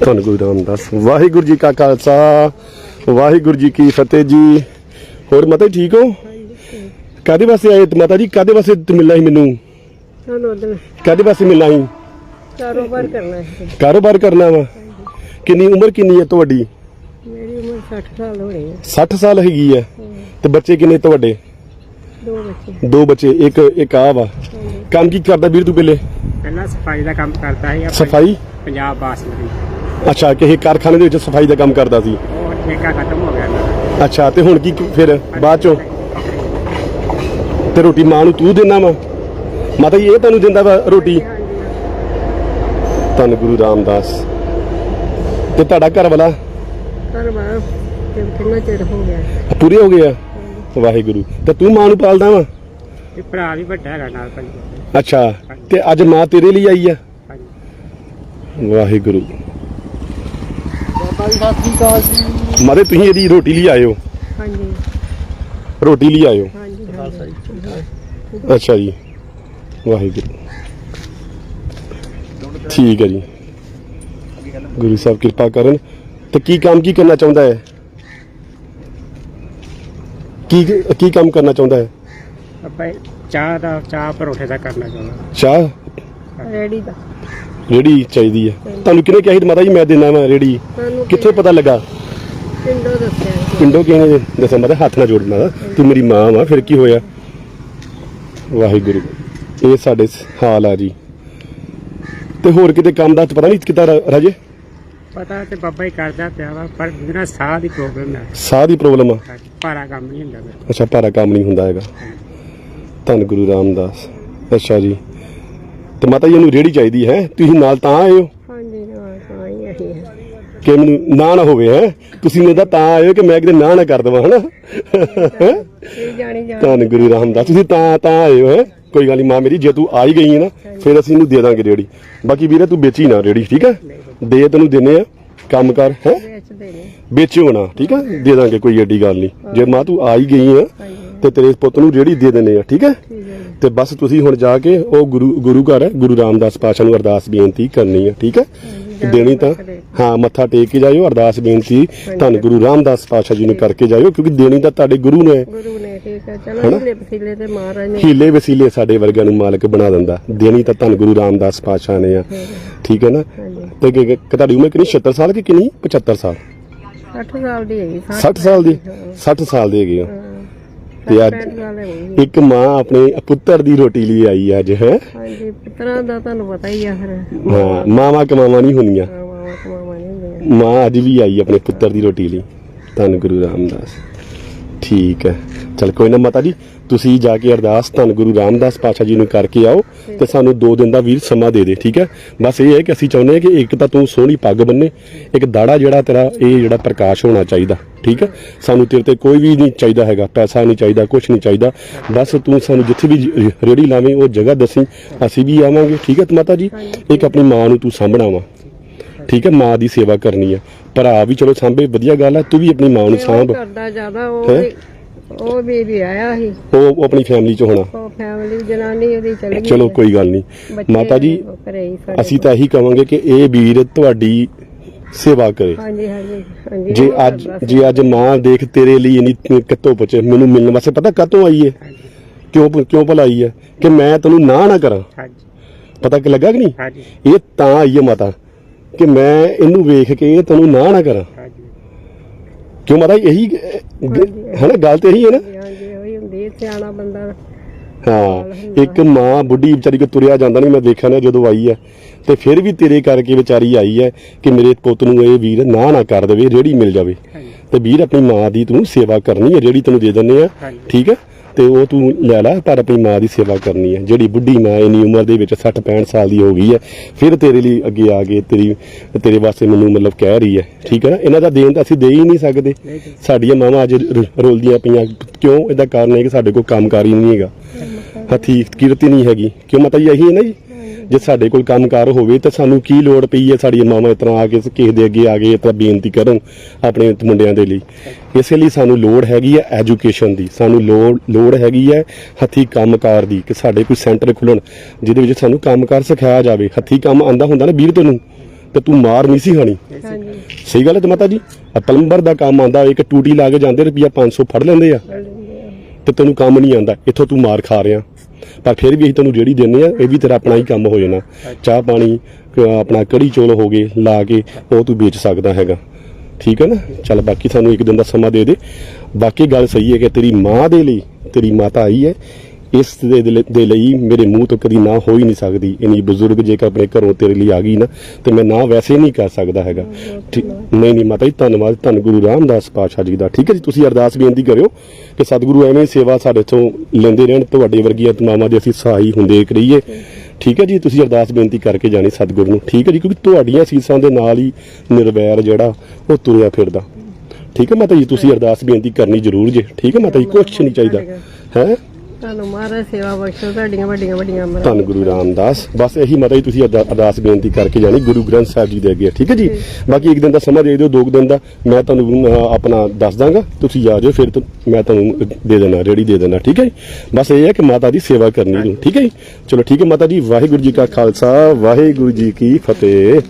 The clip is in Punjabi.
ਧੰਨ ਗੁਰੂ ਰਾਮਦਾਸ। ਵਾਹਿਗੁਰੂ ਜੀ ਕਾ ਖਾਲਸਾ ਵਾਹਿਗੁਰੂ ਜੀ ਕੀ ਫਤਿਹ ਜੀ। ਹੋਰ ਮਾਤਾ ਠੀਕ ਹੋ? ਕਾਦੇ ਵਾਸਤੇ ਆਏ ਤੇ ਮਾਤਾ ਜੀ ਕਾਦੇ ਵਾਸਤੇ ਤੂੰ ਮਿਲਣਾ ਸੀ ਮੈਨੂੰ? ਕਾਦੇ ਵਾਸਤੇ ਮਿਲਣਾ ਸੀ? ਕਾਰੋਬਾਰ ਕਰਨਾ ਹੈ ਕਾਰੋਬਾਰ ਕਰਨਾ ਵਾ। ਕਿੰਨੀ ਉਮਰ ਕਿੰਨੀ ਹੈ ਤੁਹਾਡੀ? ਮੇਰੀ ਉਮਰ 60 ਸਾਲ ਹੋਣੀ ਹੈ। 60 ਸਾਲ ਹੈਗੀ ਹੈ। ਤੇ ਬੱਚੇ ਕਿੰਨੇ ਤੁਹਾਡੇ? ਦੋ ਬੱਚੇ। ਦੋ ਬੱਚੇ ਇੱਕ ਇੱਕ ਆ ਵਾ। ਕੰਮ ਕੀ ਕਰਦਾ ਵੀਰ ਤੂੰ ਪਹਿਲੇ? ਪਹਿਲਾਂ ਸਫ਼ਾਈ ਦਾ ਕੰਮ ਕਰਦਾ ਸੀ ਆਪਣੀ ਸਫ਼ਾਈ? ਪੰਜਾਬ ਬਾਸਮਤੀ ਅੱਛਾ ਕਿਸੇ ਕਾਰਖਾਨੇ ਦੇ ਵਿੱਚ ਸਫ਼ਾਈ ਦਾ ਕੰਮ ਕਰਦਾ ਸੀ? ਉਹ ਠੇਕਾ ਖਤਮ ਹੋ ਗਿਆ ਨਾ ਅੱਛਾ ਤੇ ਹੁਣ ਕੀ ਫਿਰ ਬਾਅਦ ਚੋਂ? ਤੇ ਰੋਟੀ ਮਾਂ ਨੂੰ ਤੂੰ ਦੇਣਾ ਵਾ? ਮਾਤਾ ਜੀ ਇਹ ਤੁਹਾਨੂੰ ਦਿੰਦਾ ਵਾ ਰੋਟੀ? ਧੰਨ ਗੁਰੂ ਰਾਮਦਾਸ। ਤੇ ਤੁਹਾਡਾ ਘਰ ਵਾਲਾ? ਪਰ ਕਿੰਨਾ ਚਿਰ ਹੋ ਗਿਆ। ਪੂਰੇ ਹੋ ਗਏ ਆ? ਵਾਹਿਗੁਰੂ। ਤੇ ਤੂੰ ਮਾਂ ਨੂੰ ਪਾਲਦਾ ਵਾ? ਇਹ ਭਰਾ ਵੀ ਵੱਡਾ ਹੈਗਾ ਨਾਲ ਭਾਈ ਅੱਛਾ ਤੇ ਅੱਜ ਮਾਂ ਤੇਰੇ ਲਈ ਆਈ ਆ? ਹਾਂਜੀ। ਵਾਹਿਗੁਰੂ। ਮਾਰੇ ਤੁਸੀਂ ਇਹਦੀ ਰੋਟੀ ਲਈ ਆਇਓ ਹਾਂਜੀ। ਰੋਟੀ ਲਈ ਆਇਓ ਹਾਂਜੀ ਹਾਂਜੀ। ਅੱਛਾ ਜੀ। ਵਾਹਿਗੁਰੂ। ਠੀਕ ਹੈ ਜੀ। ਗੁਰੂ ਸਾਹਿਬ ਕਿਰਪਾ ਕਰਨ। ਤੇ ਕੀ ਕੰਮ ਕੀ ਕਰਨਾ ਚਾਹੁੰਦਾ ਹੈ? ਕੀ ਕੀ ਕੰਮ ਕਰਨਾ ਚਾਹੁੰਦਾ ਹੈ? ਆਪਾਂ ਇਹ ਚਾਹ ਦਾ ਚਾਹ ਪਰੋਠੇ ਦਾ ਕਰਨਾ ਚਾਹੁੰਦਾ। ਚਾਹ? ਰੈਡੀ ਦਾ। ਰੇੜੀ ਚਾਹੀਦੀ ਹੈ ਤੁਹਾਨੂੰ ਕਿਹਨੇ ਕਿਹਾ ਸੀ ਮਾਤਾ ਜੀ ਮੈਂ ਦੇਣਾ ਵਾ ਰੇੜੀ। ਸਾਨੂੰ ਕਿੱਥੇ ਪਤਾ ਲੱਗਾ? ਪਿੰਡੋਂ ਦੱਸਿਆ ਸੀ। ਪਿੰਡੋਂ ਕਿਹਨੇ ਨੇ? ਦੱਸਿਆ ਮਾਤਾ ਹੱਥ ਨਾਲ ਜੋੜਨਾ ਵਾ। ਤੂੰ ਮੇਰੀ ਮਾਂ ਵਾ ਫਿਰ ਕੀ ਹੋਇਆ? ਵਾਹਿਗੁਰੂ ਇਹ ਸਾਡੇ ਸ- ਹਾਲ ਆ ਜੀ। ਤੇ ਹੋਰ ਕਿਤੇ ਕੰਮ ਦਾ ਪਤਾ ਨਹੀਂ ਕਿਤਾ ਰਾਜੇ? ਪਤਾ ਤੇ ਬਾਬਾ ਹੀ ਕਰਦਾ ਪਿਆ ਵਾ ਪਰ ਮੇਰਾ ਸਾਹ ਦੀ ਪ੍ਰੋਬਲਮ ਹੈ ਸਾਹ ਦੀ ਪ੍ਰੋਬਲਮ ਆ? ਭਾਰਾ ਕੰਮ ਨਹੀਂ ਹੁੰਦਾ ਮੇਰਾ ਅੱਛਾ ਭਾਰਾ ਕੰਮ ਨਹੀਂ ਹੁੰਦਾ ਹੈਗਾ। ਧੰਨ ਗੁਰੂ ਰਾਮਦਾਸ। ਅੱਛਾ ਜੀ। ਤੇ ਮਾਤਾ ਜੀ ਨੂੰ ਰੇੜੀ ਚਾਹੀਦੀ ਹੈ। ਤੁਸੀਂ ਨਾਲ ਤਾਂ ਆਏ ਹੋ। ਹਾਂਜੀ ਨਾਲ ਤਾਂ ਹੀ ਆਈ ਹੈ ਕਿ ਮੈਨੂੰ ਨਾ ਨਾ ਹੋਵੇ ਹੈ। ਤੁਸੀਂ ਮੇਰੇ ਤਾਂ ਆਏ ਹੋ ਕਿ ਮੈਂ ਕਿਤੇ ਨਾ ਨਾ ਕਰ ਦੇਵਾਂ ਹਨਾ? ਇਹ ਜਾਣੀ ਜਾਣ। ਧੰਨ ਗੁਰੂ ਰਾਮਦਾਸ ਤੁਸੀਂ ਤਾਂ ਤਾਂ ਆਏ ਹੋ ਹੈਂ? ਕੋਈ ਗੱਲ ਨਹੀਂ ਮਾਂ ਮੇਰੀ ਜੇ ਤੂੰ ਆ ਹੀ ਗਈ ਹੈ ਨਾ ਫਿਰ ਅਸੀਂ ਇਹਨੂੰ ਦੇ ਦਾਂਗੇ ਰੇੜੀ। ਬਾਕੀ ਵੀਰੇ ਤੂੰ ਵੇਚੀ ਨਾ ਰੇੜੀ ਠੀਕ ਹੈ? ਦੇ ਤੈਨੂੰ ਦਿੰਨੇ ਆ। ਕੰਮ ਕਰ ਹੈ? ਵੇਚਦੇ ਨੇ। ਵੇਚਿਓ ਨਾ ਠੀਕ ਹੈ? ਦੇ ਦਾਂਗੇ ਕੋਈ ਏਡੀ ਗੱਲ ਨਹੀਂ। ਜੇ ਮਾਂ ਤੂੰ ਆ ਹੀ ਗਈ ਆ ਤੇ ਤੇਰੇ ਪੁੱਤ ਨੂੰ ਰੇੜੀ ਦੇ ਦਿੰਨੇ ਆ ਠੀਕ ਹੈ ਹੈ। ਤੇ ਬਸ ਤੁਸੀਂ ਹੁਣ ਜਾ ਕੇ ਉਹ ਗੁਰੂ ਗੁਰੂ ਘਰ ਹੈ ਗੁਰੂ ਰਾਮਦਾਸ ਪਾਸ਼ਾ ਨੂੰ ਅਰਦਾਸ ਬੇਨਤੀ ਕਰਨੀ ਹੈ ਠੀਕ ਹੈ? ਦੇਣੀ ਤਾਂ ਹਾਂ ਮੱਥਾ ਟੇਕ ਕੇ ਜਾਇਓ ਅਰਦਾਸ ਬੇਨਤੀ ਧੰਨ ਗੁਰੂ ਰਾਮਦਾਸ ਪਾਸ਼ਾ ਜੀ ਨੂੰ ਕਰਕੇ ਜਾਇਓ ਕਿਉਂਕਿ ਦੇਣੀ ਤਾਂ ਤੁਹਾਡੇ ਗੁਰੂ ਨੇ। ਗੁਰੂ ਨੇ ਠੀਕ ਹੈ। ਚਲੋ ਇਹਨੇ ਪਸੀਲੇ ਤੇ ਮਹਾਰਾਜ ਨੇ ਹੀਲੇ ਵਸੀਲੇ ਸਾਡੇ ਵਰਗਿਆਂ ਨੂੰ ਮਾਲਕ ਬਣਾ ਦਿੰਦਾ। ਦੇਣੀ ਤਾਂ ਧੰਨ ਗੁਰੂ ਰਾਮਦਾਸ ਪਾਤਸ਼ਾਹ ਨੇ ਆ। ਠੀਕ ਹੈ ਨਾ? ਤੇ ਤੁਹਾਡੀ ਉਮਰ ਕਿੰਨੀ? 76 ਸਾਲ ਕਿ ਕਿੰਨੀ? 75 ਸਾਲ? 60 ਸਾਲ ਦੀ ਹੈਗੀ 60 ਸਾਲ ਦੀ? 60 ਸਾਲ ਦੇ ਹੈਗੇ ਤੇ ਅੱਜ 65 ਸਾਲ ਹੋਈ ਇੱਕ ਮਾਂ ਆਪਣੇ ਪੁੱਤਰ ਦੀ ਰੋਟੀ ਲਈ ਆਈ ਅੱਜ ਹੈ? ਹਾਂਜੀ ਪੁੱਤਰਾਂ ਦਾ ਤੁਹਾਨੂੰ ਪਤਾ ਹੀ ਆ ਫਿਰ। ਹਾਂ ਮਾਵਾਂ ਕਮਾਵਾਂ ਨਹੀਂ ਹੁੰਦੀਆਂ। ਮਾਵਾ ਕਮਾਵਾ ਨਹੀਂ ਹੁੰਦੀਆਂ। ਮਾਂ ਅੱਜ ਵੀ ਆਈ ਆਪਣੇ ਪੁੱਤਰ ਦੀ ਰੋਟੀ ਲਈ। ਧੰਨ ਗੁਰੂ ਰਾਮਦਾਸ। ਠੀਕ ਹੈ। ਚਲ ਕੋਈ ਨਾ ਮਾਤਾ ਜੀ ਤੁਸੀਂ ਜਾ ਕੇ ਅਰਦਾਸ ਧੰਨ ਗੁਰੂ ਰਾਮਦਾਸ ਪਾਤਸ਼ਾਹ ਜੀ ਨੂੰ ਕਰਕੇ ਆਓ ਤੇ ਸਾਨੂੰ 2 ਦਿਨ ਦਾ ਵੀਰ ਸਮਾਂ ਦੇ ਦੇ ਠੀਕ ਹੈ? ਬਸ ਇਹ ਹੈ ਕਿ ਅਸੀਂ ਚਾਹੁੰਦੇ ਹਾਂ ਕਿ ਇੱਕ ਤਾਂ ਤੂੰ ਸੋਹਣੀ ਪੱਗ ਬੰਨੇ ਇੱਕ ਦਾੜਾ ਜਿਹੜਾ ਤੇਰਾ ਇਹ ਜਿਹੜਾ ਪ੍ਰਕਾਸ਼ ਹੋਣਾ ਚਾਹੀਦਾ ਠੀਕ ਹੈ? ਸਾਨੂੰ ਤੇਰੇ ਤੇ ਕੋਈ ਵੀ ਨਹੀਂ ਚਾਹੀਦਾ ਹੈਗਾ ਪੈਸਾ ਨਹੀਂ ਚਾਹੀਦਾ ਕੁਝ ਨਹੀਂ ਚਾਹੀਦਾ ਬਸ ਤੂੰ ਸਾਨੂੰ ਜਿੱਥੇ ਵੀ ਰੇੜੀ ਲਾਵੇਂ ਉਹ ਜਗ੍ਹਾ ਦੱਸੀ ਅਸੀਂ ਵੀ ਆਵਾਂਗੇ ਠੀਕ ਹੈ ਮਾਤਾ ਜੀ? ਇੱਕ ਆਪਣੀ ਮਾਂ ਨੂੰ ਤੂੰ ਸਾਂਭਣਾ ਵਾ ਠੀਕ ਹੈ? ਮਾਂ ਦੀ ਸੇਵਾ ਕਰਨੀ ਹੈ। ਭਰਾ ਵੀ ਚਲੋ ਸਾਂਭੇ ਵਧੀਆ ਗੱਲ ਹੈ ਤੂੰ ਵੀ ਆਪਣੀ ਮਾਂ ਨੂੰ ਸਾਂਭ ਕਰਦਾ ਜ਼ਿਆਦਾ ਉਹ ਉਹ ਵੀ ਵੀ ਆਇਆ ਸੀ। ਉਹ ਉਹ ਆਪਣੀ ਫੈਮਿਲੀ ਚ ਹੋਣਾ। ਉਹ ਫੈਮਿਲੀ ਜਨਾਨੀ ਉਹਦੀ ਚਲੀ ਗਈ। ਚਲੋ ਕੋਈ ਗੱਲ ਨਹੀਂ। ਬੱਚੇ ਮਾਤਾ ਜੀ ਉਹ ਘਰੇ ਹੀ ਸਾਡੇ ਅਸੀਂ ਤਾਂ ਇਹੀ ਕਵਾਂਗੇ ਕਿ ਇਹ ਵੀਰ ਤੁਹਾਡੀ ਸੇਵਾ ਕਰੇ। ਹਾਂਜੀ ਹਾਂਜੀ ਹਾਂਜੀ। ਜੇ ਉਹ ਅੱਜ ਕਰਦਾ ਸੀ। ਜੇ ਅੱਜ ਮਾਂ ਦੇਖ ਤੇਰੇ ਲਈ ਇਨੀ ਕੱਤੋਂ ਪੁੱਛੇ ਮੈਨੂੰ ਮਿਲਣ ਵਾਸਤੇ ਪਤਾ ਕਾਤੋਂ ਆਈ ਹੈ ਕਿਉਂ ਕਿਉਂ ਭਲਾ ਆਈ ਹੈ ਕਿ ਮੈਂ ਤੈਨੂੰ ਨਾ ਨਾ ਕਰਾਂ। ਹਾਂਜੀ। ਪਤਾ ਕਿ ਲੱਗਾ ਕਿ ਨਹੀਂ? ਹਾਂਜੀ। ਇਹ ਤਾਂ ਆਈ ਹੈ ਮਾਤਾ ਕਿ ਮੈਂ ਇਹਨੂੰ ਵੇਖ ਕੇ ਤੈਨੂੰ ਨਾ ਨਾ ਕਰਾਂ। ਹਾਂਜੀ। ਕਿਉਂ ਮਾਤਾ ਇਹੀ ਹੈ ਨਾ ਗੱਲ ਤੇ ਇਹੀ ਹੈ ਨਾ? ਹਾਂਜੀ, ਹਾਂਜੀ ਉਹੀ ਹੁੰਦੀ ਹੈ, ਸਿਆਣਾ ਬੰਦਾ ਹਾਂ ਇੱਕ ਮਾਂ ਬੁੱਢੀ ਵਿਚਾਰੀ ਕੋ ਤੁਰਿਆ ਜਾਂਦਾ ਨਹੀਂ ਮੈਂ ਦੇਖਿਆ ਨਾ ਜਦੋਂ ਆਈ ਹੈ ਤੇ ਫਿਰ ਵੀ ਤੇਰੇ ਕਰਕੇ ਵਿਚਾਰੀ ਆਈ ਹੈ ਕਿ ਮੇਰੇ ਪੁੱਤ ਨੂੰ ਇਹ ਵੀਰ ਨਾ ਨਾ ਕਰ ਦੇਵੇ ਰੇੜੀ ਮਿਲ ਜਾਵੇ। ਤੇ ਵੀਰ ਆਪਣੀ ਮਾਂ ਦੀ ਤੂੰ ਸੇਵਾ ਕਰਨੀ ਹੈ ਜਿਹੜੀ ਤੈਨੂੰ ਦੇ ਦਿੰਦੇ ਆ। ਠੀਕ ਹੈ? ਤੇ ਉਹ ਤੂੰ ਲੈ ਲੈ ਪਰ ਆਪਣੀ ਮਾਂ ਦੀ ਸੇਵਾ ਕਰਨੀ ਹੈ। ਜਿਹੜੀ ਬੁੱਢੀ ਮਾਂ ਇੰਨੀ ਉਮਰ ਦੇ ਵਿੱਚ 60 65 ਸਾਲ ਦੀ ਹੋ ਗਈ ਹੈ ਫਿਰ ਤੇਰੇ ਲਈ ਅੱਗੇ ਆ ਕੇ ਤੇਰੀ ਤੇਰੇ ਵਾਸਤੇ ਮੈਨੂੰ ਮਤਲਬ ਕਹਿ ਰਹੀ ਹੈ। ਠੀਕ ਹੈ ਨਾ? ਇਹਨਾਂ ਦਾ ਦੇਣ ਤਾਂ ਅਸੀਂ ਦੇ ਹੀ ਨਹੀਂ ਸਕਦੇ। ਸਾਡੀਆਂ ਮਾਵਾਂ ਅੱਜ ਰੋਲਦੀਆਂ ਪਈਆਂ। ਕਿਉਂ? ਇਹਦਾ ਕਾਰਨ ਹੈ ਕਿ ਸਾਡੇ ਕੋਲ ਕੰਮਕਾਰ ਹੀ ਨਹੀਂ ਹੈਗਾ। ਹੱਥੀ ਕਿਰਤੀ ਨਹੀਂ ਹੈਗੀ। ਕਿਉਂ? ਮਾਤਾ ਜੀ ਇਹੀ ਹੈ ਨਾ ਜੀ? ਜੇ ਸਾਡੇ ਕੋਲ ਕੰਮਕਾਰ ਹੋਵੇ ਤਾਂ ਸਾਨੂੰ ਕੀ ਲੋੜ ਪਈ ਹੈ ਸਾਡੀਆਂ ਮਾਵਾਂ ਇਸ ਤਰ੍ਹਾਂ ਆ ਕੇ ਕਿਸੇ ਦੇ ਅੱਗੇ ਆ ਕੇ ਇਸ ਤਰ੍ਹਾਂ ਬੇਨਤੀ ਕਰਨ ਆਪਣੇ ਮੁੰਡਿਆਂ ਦੇ ਲਈ। ਇਸੇ ਲਈ ਸਾਨੂੰ ਲੋੜ ਹੈਗੀ ਹੈ ਐਜੂਕੇਸ਼ਨ ਦੀ। ਸਾਨੂੰ ਲੋੜ ਲੋੜ ਹੈਗੀ ਹੈ ਹੱਥੀ ਕੰਮਕਾਰ ਦੀ ਕਿ ਸਾਡੇ ਕੋਈ ਸੈਂਟਰ ਖੁੱਲਣ ਜਿਹਦੇ ਵਿੱਚ ਸਾਨੂੰ ਕੰਮਕਾਰ ਸਿਖਾਇਆ ਜਾਵੇ। ਹੱਥੀ ਕੰਮ ਆਂਦਾ ਹੁੰਦਾ ਨਾ ਵੀਰ ਤੈਨੂੰ ਤੇ ਤੂੰ ਮਾਰ ਨਹੀਂ ਸੀ ਖਾਣੀ। ਸਹੀ ਗੱਲ ਹੈ ਮਾਤਾ ਜੀ। ਪਲੰਬਰ ਦਾ ਕੰਮ ਆਂਦਾ ਇੱਕ ਟੂਟੀ ਲਾ ਕੇ ਜਾਂਦੇ ਰੁਪਿਆ 500 ਫੜ ਲੈਂਦੇ ਆ। ਫੜ ਲੈਂਦੇ ਆ। ਤੇ ਤੈਨੂੰ ਕੰਮ ਨਹੀਂ ਆਂਦਾ ਇੱਥੋਂ ਤੂੰ ਮਾਰ ਖਾ ਰਿਹਾ। ਪਰ ਫਿਰ ਵੀ ਅਸੀਂ ਤੁਹਾਨੂੰ ਜਿਹੜੀ ਦਿੰਨੇ ਆ ਇਹ ਵੀ ਤੇਰਾ ਆਪਣਾ ਹੀ ਕੰਮ ਹੋ ਜਾਣਾ। ਚਾਹ ਪਾਣੀ ਕ- ਆਪਣਾ ਕੜੀ ਚੋਲ ਹੋ ਗਏ, ਲਾ ਕੇ ਉਹ ਤੂੰ ਵੇਚ ਸਕਦਾ ਹੈਗਾ। ਠੀਕ ਹੈ ਨਾ? ਚੱਲ ਬਾਕੀ ਸਾਨੂੰ ਇੱਕ ਦਿਨ ਦਾ ਸਮਾਂ ਦੇ ਦੇ। ਬਾਕੀ ਗੱਲ ਸਹੀ ਹੈ ਕਿ ਤੇਰੀ ਮਾਂ ਦੇ ਲਈ, ਤੇਰੀ ਮਾਤਾ ਆਈ ਹੈ ਇਸ ਦੇ ਦੇ ਲਈ- ਮੇਰੇ ਮੂੰਹ ਤੋਂ ਕਦੀ ਨਾ ਹੋ ਹੀ ਨਹੀਂ ਸਕਦੀ। ਇਨੀ ਬਜ਼ੁਰਗ ਜੇਕਰ ਆਪਣੇ ਘਰੋਂ ਤੇਰੇ ਲਈ ਆ ਗਈ ਨਾ ਤੇ ਮੈਂ ਨਾ ਵੈਸੇ ਨਹੀਂ ਕਰ ਸਕਦਾ ਹੈਗਾ। ਠੀਕ। ਨਹੀਂ ਨਹੀਂ ਮਾਤਾ ਜੀ ਧੰਨਵਾਦ। ਧੰਨ ਗੁਰੂ ਰਾਮਦਾਸ ਪਾਤਸ਼ਾਹ ਜੀ ਦਾ। ਠੀਕ ਹੈ ਜੀ ਤੁਸੀਂ ਅਰਦਾਸ ਬੇਨਤੀ ਕਰਿਓ ਕਿ ਸਤਿਗੁਰੂ ਐਵੇਂ ਸੇਵਾ ਸਾਡੇ ਤੋਂ ਲੈਂਦੇ ਰਹਿਣ ਤੁਹਾਡੇ ਵਰਗੀਆਂ ਤਮਾਮਾਂ ਦੇ ਅਸੀਂ ਸਹਾਈ ਹੁੰਦੇ ਕਰੀਏ ਠੀਕ ਹੈ ਜੀ ਤੁਸੀਂ ਅਰਦਾਸ ਬੇਨਤੀ ਕਰਕੇ ਜਾਣੀ ਸਤਿਗੁਰੂ ਨੂੰ। ਠੀਕ ਹੈ ਜੀ ਕਿਉਂਕਿ ਤੁਹਾਡੀਆਂ ਸੀਸਾਂ ਦੇ ਨਾਲ ਹੀ ਨਿਰਵੈਰ ਜਿਹੜਾ ਉਹ ਤੁਰਿਆ ਫਿਰਦਾ। ਠੀਕ ਹੈ ਮਾਤਾ ਜੀ ਤੁਸੀਂ ਅਰਦਾਸ ਬੇਨਤੀ ਕਰਨੀ ਜ਼ਰੂਰ ਜੇ। ਠੀਕ ਹੈ ਮਾਤਾ ਜੀ ਕੁਛ ਨਹੀਂ ਚਾਹੀਦਾ। ਹੈ? ਤੁਹਾਨੂੰ ਮਹਾਰਾਜ ਸੇਵਾ ਬਖਸ਼ੋ ਤੁਹਾਡੀਆਂ ਵੱਡੀਆਂ ਵੱਡੀਆਂ ਅਮਰਾਂ। ਧੰਨ ਗੁਰੂ ਰਾਮਦਾਸ। ਬਸ ਇਹੀ ਮਾਤਾ ਜੀ ਤੁਸੀਂ ਅਰਦਾ- ਅਰਦਾਸ ਬੇਨਤੀ ਕਰਕੇ ਜਾਣੀ ਗੁਰੂ ਗ੍ਰੰਥ ਸਾਹਿਬ ਜੀ ਦੇ ਅੱਗੇ। ਠੀਕ ਹੈ ਜੀ? ਬਾਕੀ ਇੱਕ ਦਿਨ ਦਾ ਸਮਾਂ ਦੇ ਦਿਓ ਦੋ ਕੁ ਦਿਨ ਦਾ। ਮੈਂ ਤੁਹਾਨੂੰ ਅਹ, ਆਪਣਾ ਦੱਸ ਦਾਂਗਾ। ਤੁਸੀਂ ਜਾਓ ਫਿਰ ਤੋਂ ਮੈਂ ਤੁਹਾਨੂੰ ਦੇ ਦੇਣਾ ਰੇੜੀ ਦੇ ਦੇਣਾ। ਠੀਕ ਹੈ ਜੀ? ਬਸ ਇਹ ਹੈ ਕਿ ਮਾਤਾ ਦੀ ਸੇਵਾ ਕਰਨੀ ਨੂੰ। ਠੀਕ ਹੈ ਜੀ? ਚਲੋ ਠੀਕ ਹੈ ਮਾਤਾ ਜੀ ਵਾਹਿਗੁਰੂ ਜੀ ਕਾ ਖਾਲਸਾ ਵਾਹਿਗੁਰੂ ਜੀ ਕੀ ਫਤਿਹ।